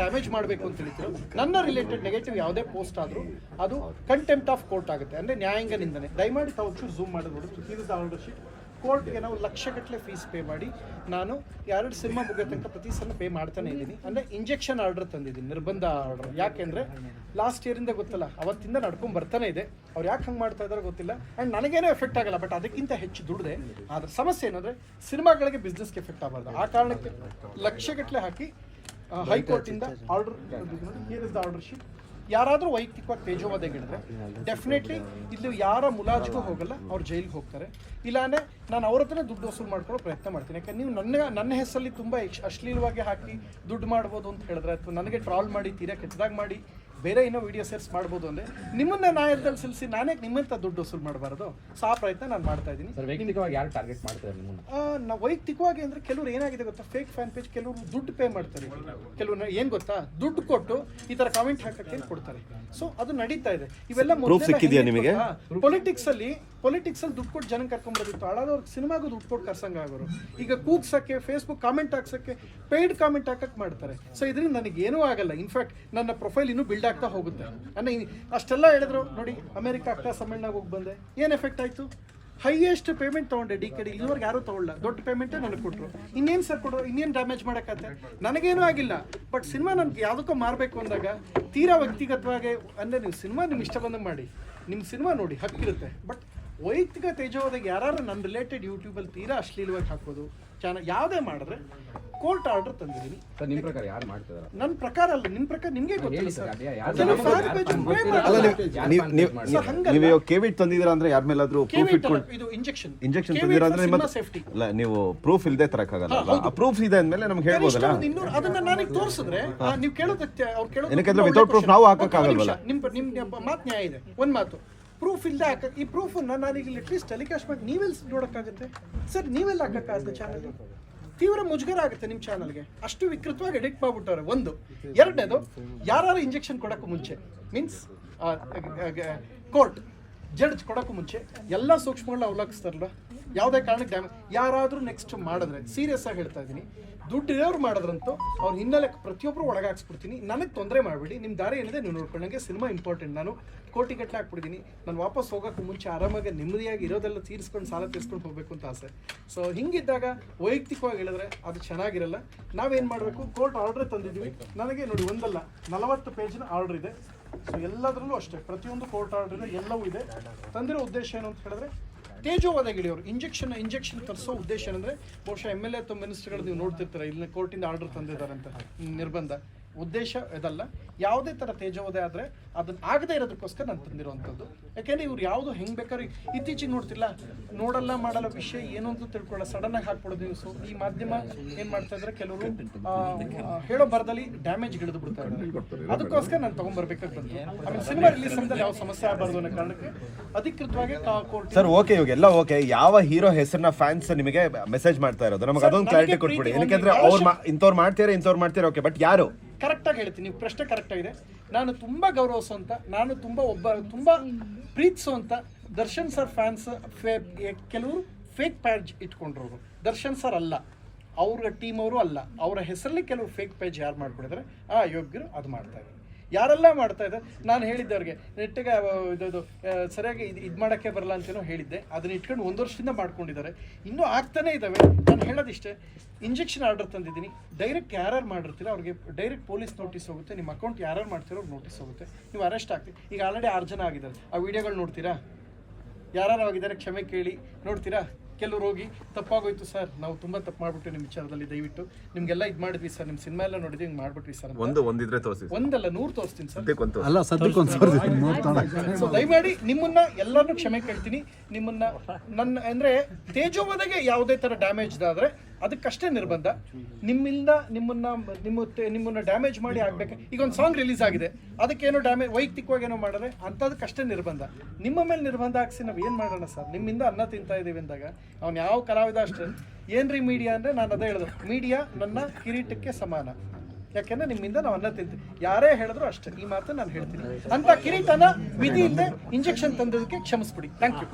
Damage ಮಾಡಬೇಕು ಅಂತ ಹೇಳ್ತೀರೋ ನನ್ನ ರಿಲೇಟೆಡ್ ನೆಗೆಟಿವ್ ಯಾವುದೇ ಪೋಸ್ಟ್ ಆದರೂ ಅದು ಕಂಟೆಂಪ್ಟ್ ಆಫ್ ಕೋರ್ಟ್ ಆಗುತ್ತೆ. ಅಂದರೆ ನ್ಯಾಯಾಂಗ ನಿಂದನೆ ದಯಮಾಡಿ ತಾವು ಒಂಚೂರು ಝೂಮ್ ಮಾಡಿ ನೋಡಿ. ಇದು ಆರ್ಡರ್ ಶೀಟ್ ಕೋರ್ಟ್ಗೆ ನಾವು ಲಕ್ಷಗಟ್ಟಲೆ ಫೀಸ್ ಪೇ ಮಾಡಿ ನಾನು ಎರಡು ಸಿನಿಮಾ ಮುಗಿಯೋ ತನಕ ಪ್ರತಿ ಸಲ ಪೇ ಮಾಡ್ತಾನೆ ಇದ್ದೀನಿ. ಅಂದರೆ ಇಂಜೆಕ್ಷನ್ ಆರ್ಡರ್ ತಂದಿದ್ದೀನಿ. ನಿರ್ಬಂಧ ಆರ್ಡರ್ ಯಾಕೆಂದರೆ ಲಾಸ್ಟ್ ಇಯರಿಂದ ಗೊತ್ತಲ್ಲ, ಅವತ್ತಿಂದ ನಡ್ಕೊಂಡು ಬರ್ತಾನೆ ಇದೆ. ಅವ್ರು ಯಾಕೆ ಹಂಗೆ ಮಾಡ್ತಾ ಇದಾರೆ ಗೊತ್ತಿಲ್ಲ. ಆ್ಯಂಡ್ ನನಗೇನೋ ಎಫೆಕ್ಟ್ ಆಗಲ್ಲ ಬಟ್ ಅದಕ್ಕಿಂತ ಹೆಚ್ಚು ದುಡ್ದೆ. ಆದರೆ ಸಮಸ್ಯೆ ಏನಂದರೆ, ಸಿನಿಮಾಗಳಿಗೆ ಬಿಸ್ನೆಸ್ಗೆ ಎಫೆಕ್ಟ್ ಆಗಬಾರ್ದು. ಆ ಕಾರಣಕ್ಕೆ ಲಕ್ಷಗಟ್ಟಲೆ ಹಾಕಿ ಹೈಕೋರ್ಟಿಂದ order here is the order sheet ಯಾರಾದರೂ ವೈಯಕ್ತಿಕವಾಗಿ ತೇಜೋವಧೆಗಿಡಿದ್ರೆ ಡೆಫಿನೆಟ್ಲಿ ಇಲ್ಲಿ ಯಾರ ಮುಲಾಜಿಗೂ ಹೋಗಲ್ಲ ಅವ್ರು ಜೈಲಿಗೆ ಹೋಗ್ತಾರೆ. ಇಲ್ಲಾಂದ್ರೆ ನಾನು ಅವ್ರ ಹತ್ರನೇ ದುಡ್ಡು ವಸೂಲು ಮಾಡ್ಕೊಳ್ಳೋ ಪ್ರಯತ್ನ ಮಾಡ್ತೀನಿ. ಯಾಕಂದ್ರೆ ನೀವು ನನ್ನ ನನ್ನ ಹೆಸರಲ್ಲಿ ತುಂಬ ಅಶ್ಲೀಲವಾಗಿ ಹಾಕಿ ದುಡ್ಡು ಮಾಡ್ಬೋದು ಅಂತ ಹೇಳಿದ್ರೆ ಅಥವಾ ನನಗೆ ಟ್ರಾಲ್ ಮಾಡಿ ತೀರಾ ಕೆಟ್ಟದಾಗಿ ಮಾಡಿ ಬೇರೆ ಇನ್ನೂ ವಿಡಿಯೋ ಸೇರ್ಸ್ ಮಾಡ್ಬೋದು ಅಂದರೆ ನಿಮ್ಮನ್ನ ನ್ಯಾಯದಲ್ಲಿ ಸಿಲ್ಸಿ ನಾನೇ ನಿಮ್ಮಂತ ದುಡ್ಡು ವಸೂಲು ಮಾಡಬಾರ್ದು. ಸೊ ಆ ಪ್ರಯತ್ನ ನಾನು ಮಾಡ್ತಾ ಇದ್ದೀನಿ. ಸರ್ ವೈಯಕ್ತಿಕವಾಗಿ ಯಾರು ಟಾರ್ಗೆಟ್ ಮಾಡ್ತಾರೆ ನಿಮ್ಮನ್ನ? ನಾವು ವೈಯಕ್ತಿಕವಾಗಿ ಅಂದ್ರೆ ಕೆಲವರು ಏನಾಗಿದೆ ಗೊತ್ತಾ? ಫೇಕ್ ಫ್ಯಾನ್ ಪೇಜ್ ಕೆಲವರು ದುಡ್ಡು ಪೇ ಮಾಡ್ತಾರೆ. ಕೆಲವರು ಏನ್ ಗೊತ್ತಾ? ದುಡ್ಡು ಕೊಟ್ಟು ಈ ತರ ಕಾಮೆಂಟ್ ಹಾಕಕ್ಕೆ ಕೊಡ್ತಾರೆ. ಸೊ ಅದು ನಡೀತಾ ಇದೆ. ಇವೆಲ್ಲ ಸಿಕ್ಕಿದ್ಯಾ ನಿಮಗೆ? ಪೊಲಿಟಿಕ್ಸ್ ಅಲ್ಲಿ ಪೊಲಿಟಿಕ್ಸ್ ಅಲ್ಲಿ ದುಡ್ಡು ಕೊಟ್ಟು ಜನಕ್ಕೆ ಕರ್ಕೊಂಡ್ಬರೋದಿತ್ತು ಅವ್ರಿಗೆ ಸಿನಿಮಾಗೂ ದುಡ್ಡು ಕೊಟ್ಟು ಕರ್ಸಂಗ ಆಗೋರು. ಈಗ ಕೂಗ್ಸಕ್ಕೆ ಫೇಸ್ಬುಕ್ ಕಾಮೆಂಟ್ ಹಾಕ್ಸೋಕ್ಕೆ ಪೇಯ್ಡ್ ಕಾಮೆಂಟ್ ಹಾಕಕ್ಕೆ ಮಾಡ್ತಾರೆ. ಸೊ ಇದರಿಂದ ನನಗೆ ಏನೂ ಆಗಲ್ಲ. ಇನ್ಫ್ಯಾಕ್ಟ್ ನನ್ನ ಪ್ರೊಫೈಲ್ ಇನ್ನೂ ಬಿಲ್ಡ್ ಆಗ್ತಾ ಹೋಗುತ್ತೆ. ಅನ್ನ ಅಷ್ಟೆಲ್ಲ ಹೇಳಿದ್ರು. ನೋಡಿ, ಅಮೆರಿಕ ಅಕ್ಕ ಸಮ್ಮೇಳನಾಗ ಹೋಗಿ ಬಂದೆ. ಏನು ಎಫೆಕ್ಟ್ ಆಯಿತು? ಹೈಯೆಸ್ಟ್ ಪೇಮೆಂಟ್ ತೊಗೊಂಡೆ ಡಿ ಕೆ ಡಿ. ಇಲ್ಲಿವರೆಗೆ ಯಾರೂ ತೊಗೊಳ್ಳ. ದೊಡ್ಡ ಪೇಮೆಂಟೇ ನನಗೆ ಕೊಟ್ಟರು ಇನ್ನೇನು ಸರ್ ಕೊಡೋ ಇನ್ನೇನು ಡ್ಯಾಮೇಜ್ ಮಾಡೋಕ್ಕತ್ತೆ ನನಗೇನೂ ಆಗಿಲ್ಲ. ಬಟ್ ಸಿನಿಮಾ ನನಗೆ ಯಾವುದಕ್ಕೂ ಮಾರಬೇಕು ಅಂದಾಗ, ತೀರಾ ವ್ಯಕ್ತಿಗತವಾಗಿ, ಅಂದರೆ ನೀವು ಸಿನಿಮಾ ನಿಮ್ಗೆ ಇಷ್ಟ ಬಂದಂಗೆ ಮಾಡಿ. ನಿಮ್ಮ ಸಿನಿಮಾ ನೋಡಿ, ಹಕ್ಕಿರುತ್ತೆ. ಬಟ್ ವೈಯಕ್ತಿಕ ತೇಜೋದಾಗ ಯಾರು ನನ್ನ ರಿಲೇಟೆಡ್ ಯೂಟ್ಯೂಬಲ್ಲಿ ತೀರಾ ಅಶ್ಲೀಲವಾಗಿ ಹಾಕೋದು ಚಾನಲ್ ಯಾವುದೇ ಮಾಡಿದ್ರೆ ಕೋರ್ಟ್ ಆರ್ಡರ್ ತಂದಿದ್ದೀನಿ. ಸರ್ ನಿಮ್ಮ ಪ್ರಕಾರ ಯಾರು ಮಾಡ್ತಿದ್ದಾರೆ ನನ್ನ ಪ್ರಕಾರ ಅಲ್ಲ ನಿಮ್ಮ ಪ್ರಕಾರ ನಿಮಗೆ ಗೊತ್ತಿಲ್ಲ ಸರ್. ನೀವು ನೀವು ಇವಾಗ ಕೇವಿಟ್ ತಂದಿದ್ದೀರಾ ಅಂದ್ರೆ ಯಾರ ಮೇಲಾದ್ರೂ ಪ್ರೂಫ್ ಇಟ್ಕೊಂಡು ಇದು ಇಂಜೆಕ್ಷನ್ ಇಂಜೆಕ್ಷನ್ ತಂದಿದ್ದೀರಾ ಅಂದ್ರೆ ನಿಮ್ಮ ಸೇಫ್ಟಿ ಅಲ್ಲ ನೀವು ಪ್ರೂಫ್ ಇಲ್ಲದೆ ತರಕ್ಕಾಗಲ್ಲ ಆ ಪ್ರೂಫ್ ಇದೆ ಅಂದ್ಮೇಲೆ ನಮ್ಗೆ ಹೇಳ್ಬೋದಲ್ಲ? ಇನ್ನೂರು ಅದನ್ನ ನನಗೆ ತೋರಿಸಿದ್ರೆ ನೀವು ಕೇಳೋದಕ್ಕೆ ಅವ್ರು ಕೇಳೋದು ಏನಕ್ಕೆ ವಿಥೌಟ್ ಒಳ್ಳೆ ನಾವು ಹಾಕಕ ಹಾಕಕ್ಕಾಗಲ್ವಲ್ಲ? ನಿಮ್ಮ ನಿಮ್ಮ ನಿಮ್ ಮಾತು ನ್ಯಾಯ ಇದೆ. ಒಂದು ಮಾತು. ಪ್ರೂಫ್ ಇಲ್ಲದೆ ಹಾಕ ಈ ಪ್ರೂಫ್ ನಾನೀಗ ಅಟ್ಲೀಸ್ಟ್ ಟೆಲಿಕಾಸ್ಟ್ ಮಾಡಿ ನೀವೆಲ್ಲಿ ನೋಡೋಕ್ಕಾಗುತ್ತೆ? ಸರ್ ನೀವೆಲ್ಲ ಹಾಕೋಕ್ಕಾಗುತ್ತೆ ಚಾನಲ್ ತೀವ್ರ ಮುಜುಗರ ಆಗುತ್ತೆ ನಿಮ್ಮ ಚಾನಲ್ಗೆ ಅಷ್ಟು ವಿಕೃತವಾಗಿ ಎಡಿಟ್ ಮಾಡ್ಬಿಟ್ಟವ್ರೆ. ಒಂದು. ಎರಡನೇದು ಯಾರು ಇಂಜೆಕ್ಷನ್ ಕೊಡೋಕ್ಕೂ ಮುಂಚೆ ಮೀನ್ಸ್ ಕೋರ್ಟ್ ಜಡ್ಜ್ ಕೊಡೋಕ್ಕೂ ಮುಂಚೆ, ಎಲ್ಲ ಸೂಕ್ಷ್ಮಗಳನ್ನ ಅವಲಂಬಿಸ್ತಾರಲ್ಲ ಯಾವುದೇ ಕಾರಣಕ್ಕೆ ಡ್ಯಾಮೇಜ್ ಯಾರಾದರೂ ನೆಕ್ಸ್ಟ್ ಮಾಡಿದ್ರೆ ಸೀರಿಯಸ್ ಆಗಿ ಹೇಳ್ತಾ ಇದ್ದೀನಿ. ದುಡ್ಡು ಇರೋರು ಮಾಡಿದ್ರಂತೂ ಅವ್ರ ಹಿನ್ನೆಲೆ ಪ್ರತಿಯೊಬ್ಬರು ಒಳಗಾಕ್ಸ್ಬಿಡ್ತೀನಿ. ನನಗೆ ತೊಂದರೆ ಮಾಡಬೇಡಿ. ನಿಮ್ಮ ದಾರಿ ಏನಿದೆ ನೀವು ನೋಡ್ಕೊಂಡಂಗೆ ಸಿನಿಮಾ ಇಂಪಾರ್ಟೆಂಟ್ ನಾನು ಕೋಟಿ ಗಟ್ಟಲೆ ಹಾಕ್ಬಿಡ್ತೀನಿ ನಾನು ವಾಪಸ್ ಹೋಗೋಕ್ಕೂ ಮುಂಚೆ ಆರಾಮಾಗಿ ನೆಮ್ಮದಿಯಾಗಿ ಇರೋದೆಲ್ಲ ತೀರಿಸ್ಕೊಂಡು ಸಾಲ ತೀರಿಸ್ಕೊಂಡು ಹೋಗಬೇಕು ಅಂತ ಆಸೆ. ಸೊ ಹಿಂಗಿದ್ದಾಗ ವೈಯಕ್ತಿಕವಾಗಿ ಹೇಳಿದ್ರೆ ಅದು ಚೆನ್ನಾಗಿರಲ್ಲ. ನಾವೇನು ಮಾಡಬೇಕು? ಕೋರ್ಟ್ ಆರ್ಡರ್ ತಂದಿದ್ದೀವಿ. ನನಗೆ ನೋಡಿ ಒಂದಲ್ಲ, ನಲವತ್ತು ಪೇಜಿನ ಆರ್ಡರ್ ಇದೆ. ಸೊ ಎಲ್ಲದರಲ್ಲೂ ಅಷ್ಟೇ. ಪ್ರತಿಯೊಂದು ಕೋರ್ಟ್ ಆರ್ಡರ್ ಎಲ್ಲವೂ ಇದೆ. ತಂದಿರೋ ಉದ್ದೇಶ ಏನು ಅಂತ ಹೇಳಿದ್ರೆ ತೇಜೋವಾದಗಿಳಿಯವರು ಇಂಜೆಕ್ಷನ್ ಇಂಜೆಕ್ಷನ್ ತರಿಸೋ ಉದ್ದೇಶ ಏನಂದ್ರೆ ಬಹುಶಃ ಎಂ ಎಲ್ ಎ ಅಥವಾ ಮಿನಿಸ್ಟರ್ಗಳು ನೀವು ನೋಡ್ತಿರ್ತಾರೆ ಇಲ್ಲಿ ಕೋರ್ಟಿಂದ ಆರ್ಡರ್ ತಂದಿದ್ದಾರೆ ಅಂತ, ನಿರ್ಬಂಧ. ಉದ್ದೇಶ ಇದಲ್ಲ. ಯಾವುದೇ ಥರ ತೇಜೋದಯ ಆದರೆ ಅದನ್ನ ಆಗದೇ ಇರೋದಕ್ಕೋಸ್ಕರ ನಾನು ತಂದಿರುವಂಥದ್ದು. ಯಾಕೆಂದರೆ ಇವ್ರು ಯಾವುದು ಹೆಂಗೆ ಬೇಕಾದ್ರೆ ಇತ್ತೀಚೆಗೆ ನೋಡ್ತಿಲ್ಲ. ನೋಡಲ್ಲ ಮಾಡಲ್ಲ ವಿಷಯ ಏನು ಅಂತ ತಿಳ್ಕೊಳ್ಳೋ ಸಡನ್ ಆಗಿ ಹಾಕ್ಬಿಡೋದು ನ್ಯೂಸು ಈ ಮಾಧ್ಯಮ ಏನು ಮಾಡ್ತಾ ಇದ್ರೆ? ಕೆಲವರು ಹೇಳೋ ಬರದಲ್ಲಿ ಡ್ಯಾಮೇಜ್ ಹಿಡಿದು ಬಿಡ್ತಾರೆ ಅದಕ್ಕೋಸ್ಕರ ನಾನು ತೊಗೊಂಡ್ಬರ್ಬೇಕಾಗಿ ಬಂತು ಆಮೇಲೆ ಸಿನಿಮಾ ರಿಲೀಸ್ ಅಂತ ಯಾವ ಸಮಸ್ಯೆ ಆಗಬಾರ್ದು ಅನ್ನೋ ಕಾರಣಕ್ಕೆ ಅಧಿಕೃತವಾಗಿ ಸರ್ ಓಕೆ ಇವಾಗ ಎಲ್ಲ ಓಕೆ ಯಾವ ಹೀರೋ ಹೆಸರನ್ನ ಫ್ಯಾನ್ಸ್ ನಿಮಗೆ ಮೆಸೇಜ್ ಮಾಡ್ತಾ ಇರೋದು? ನಮಗೆ ಅದೊಂದು ಕ್ಲಾರಿಟಿ ಕೊಟ್ಬಿಡಿ. ಯಾಕೆಂದ್ರೆ ಅವ್ರು ಇಂಥವ್ರು ಮಾಡ್ತೀರಾ ಇಂಥವ್ರು ಮಾಡ್ತೀರಾ ಓಕೆ ಬಟ್ ಯಾರು? ಕರೆಕ್ಟಾಗಿ ಹೇಳ್ತೀನಿ, ನೀವು ಪ್ರಶ್ನೆ ಕರೆಕ್ಟಾಗಿದೆ. ನಾನು ತುಂಬ ಗೌರವಿಸುವಂಥ ನಾನು ತುಂಬ ಒಬ್ಬ, ತುಂಬ ಪ್ರೀತಿಸುವಂಥ ದರ್ಶನ್ ಸರ್ ಫ್ಯಾನ್ಸ್ ಕೆಲವರು ಫೇಕ್ ಪ್ಯಾಜ್ ಇಟ್ಕೊಂಡಿರೋರು ದರ್ಶನ್ ಸರ್ ಅಲ್ಲ, ಅವ್ರ ಟೀಮ್ ಅವರು ಅಲ್ಲ, ಅವರ ಹೆಸರಲ್ಲಿ ಕೆಲವು ಫೇಕ್ ಪೇಜ್ ಯಾರು ಮಾಡ್ಕೊಂಡಿದ್ದಾರೆ ಆ ಯೋಗ್ಯರು ಅದು ಮಾಡ್ತಾ ಇದ್ದಾರೆ. ಯಾರೆಲ್ಲ ಮಾಡ್ತಾ ಇದ್ದಾರೆ? ನಾನು ಹೇಳಿದ್ದೆ ಅವ್ರಿಗೆ ನೆಟ್ಟಿಗೆ ಇದು ಸರಿಯಾಗಿ ಇದು ಇದು ಮಾಡೋಕ್ಕೆ ಬರಲ್ಲ ಅಂತೇನೋ ಹೇಳಿದ್ದೆ. ಅದನ್ನ ಇಟ್ಕೊಂಡು ಒಂದು ವರ್ಷದಿಂದ ಮಾಡ್ಕೊಂಡಿದ್ದಾರೆ. ಇನ್ನೂ ಆಗ್ತಾನೇ ಇದ್ದಾವೆ ನಾನು ಹೇಳೋದಿಷ್ಟೇ ಇಂಜೆಕ್ಷನ್ ಆರ್ಡರ್ ತಂದಿದ್ದೀನಿ. ಡೈರೆಕ್ಟ್ ಯಾರ್ಯಾರು ಮಾಡಿರ್ತೀರ ಅವ್ರಿಗೆ ಡೈರೆಕ್ಟ್ ಪೊಲೀಸ್ ನೋಟಿಸ್ ಹೋಗುತ್ತೆ. ನಿಮ್ಮ ಅಕೌಂಟ್ ಯಾರ್ಯಾರು ಮಾಡ್ತೀರೋ ಅವ್ರಿಗೆ ನೋಟಿಸ್ ಹೋಗುತ್ತೆ. ನೀವು ಅರೆಸ್ಟ್ ಆಗ್ತೀವಿ ಈಗ ಆಲ್ರೆಡಿ ಆರು ಜನ ಆಗಿದ್ದಾರೆ. ಆ ವಿಡಿಯೋಗಳು ನೋಡ್ತೀರಾ? ಯಾರು ಆಗಿದ್ದಾರೆ? ಕ್ಷಮೆ ಕೇಳಿ ನೋಡ್ತೀರಾ? ಕೆಲವ್ರು ಹೋಗಿ ತಪ್ಪಾಗೋಯ್ತು ಸರ್. ನಾವು ತುಂಬ ತಪ್ಪು ಮಾಡ್ಬಿಟ್ಟು ನಿಮ್ಮ ವಿಚಾರದಲ್ಲಿ ದಯವಿಟ್ಟು ನಿಮ್ಗೆಲ್ಲ ಇದು ಮಾಡಿದ್ವಿ ಸರ್. ನಿಮ್ಮ ಸಿನಿಮಾ ಎಲ್ಲ ನೋಡಿದ್ವಿ ಹಿಂಗೆ ಮಾಡ್ಬಿಟ್ವಿ ಸರ್ ಅಂತ. ಒಂದು ಒಂದಿದ್ರೆ ತೋರಿಸಿ ಒಂದಲ್ಲ ನೂರು ತೋರಿಸ್ತೀನಿ ಸರ್. ಅಲ್ಲ ಸದ್ಯಕ್ಕೆ ಒಂದು ಸಾವಿರದ ಸೊ ದಯಮಾಡಿ ನಿಮ್ಮನ್ನ ಎಲ್ಲರನ್ನೂ ಕ್ಷಮೆ ಕೇಳ್ತೀನಿ. ನಿಮ್ಮನ್ನ ನನ್ನ ಅಂದ್ರೆ ತೇಜೋವಧಗೆ ಯಾವುದೇ ತರ ಡ್ಯಾಮೇಜ್ ಆದ್ರೆ ಅದಕ್ಕಷ್ಟೇ ನಿರ್ಬಂಧ. ನಿಮ್ಮಿಂದ ನಿಮ್ಮನ್ನ ನಿಮ್ಮ ನಿಮ್ಮನ್ನ ಡ್ಯಾಮೇಜ್ ಮಾಡಿ ಆಗ್ಬೇಕು. ಈಗ ಒಂದು ಸಾಂಗ್ ರಿಲೀಸ್ ಆಗಿದೆ. ಅದಕ್ಕೇನೋ ಡ್ಯಾಮೇಜ್ ವೈಯಕ್ತಿಕವಾಗಿ ಏನೋ ಮಾಡಿದ್ರೆ ಅಂಥದಕ್ಕಷ್ಟೇ ನಿರ್ಬಂಧ. ನಿಮ್ಮ ಮೇಲೆ ನಿರ್ಬಂಧ ಹಾಕ್ಸಿ ನಾವು ಏನು ಮಾಡೋಣ ಸರ್? ನಿಮ್ಮಿಂದ ಅನ್ನ ತಿಂತಾ ಇದ್ದೀವಿ ಅಂದಾಗ, ಅವ್ನು ಯಾವ ಕಲಾವಿದ ಅಷ್ಟೇ. ಏನ್ರಿ ಮೀಡಿಯಾ ಅಂದ್ರೆ ನಾನು ಅದೇ ಹೇಳೋದು. ಮೀಡಿಯಾ ನನ್ನ ಕಿರೀಟಕ್ಕೆ ಸಮಾನ. ಯಾಕೆಂದ್ರೆ ನಿಮ್ಮಿಂದ ನಾವು ಅನ್ನ ತಿಂತೀವಿ. ಯಾರೇ ಹೇಳಿದ್ರು ಅಷ್ಟೇ. ಈ ಮಾತು ನಾನು ಹೇಳ್ತೀನಿ. ಅಂತ ಕಿರೀಟನ ವಿಧಿ ಇಲ್ಲದೆ ಇಂಜೆಕ್ಷನ್ ತಂದದಕ್ಕೆ ಕ್ಷಮಿಸ್ಬಿಡಿ. Thank you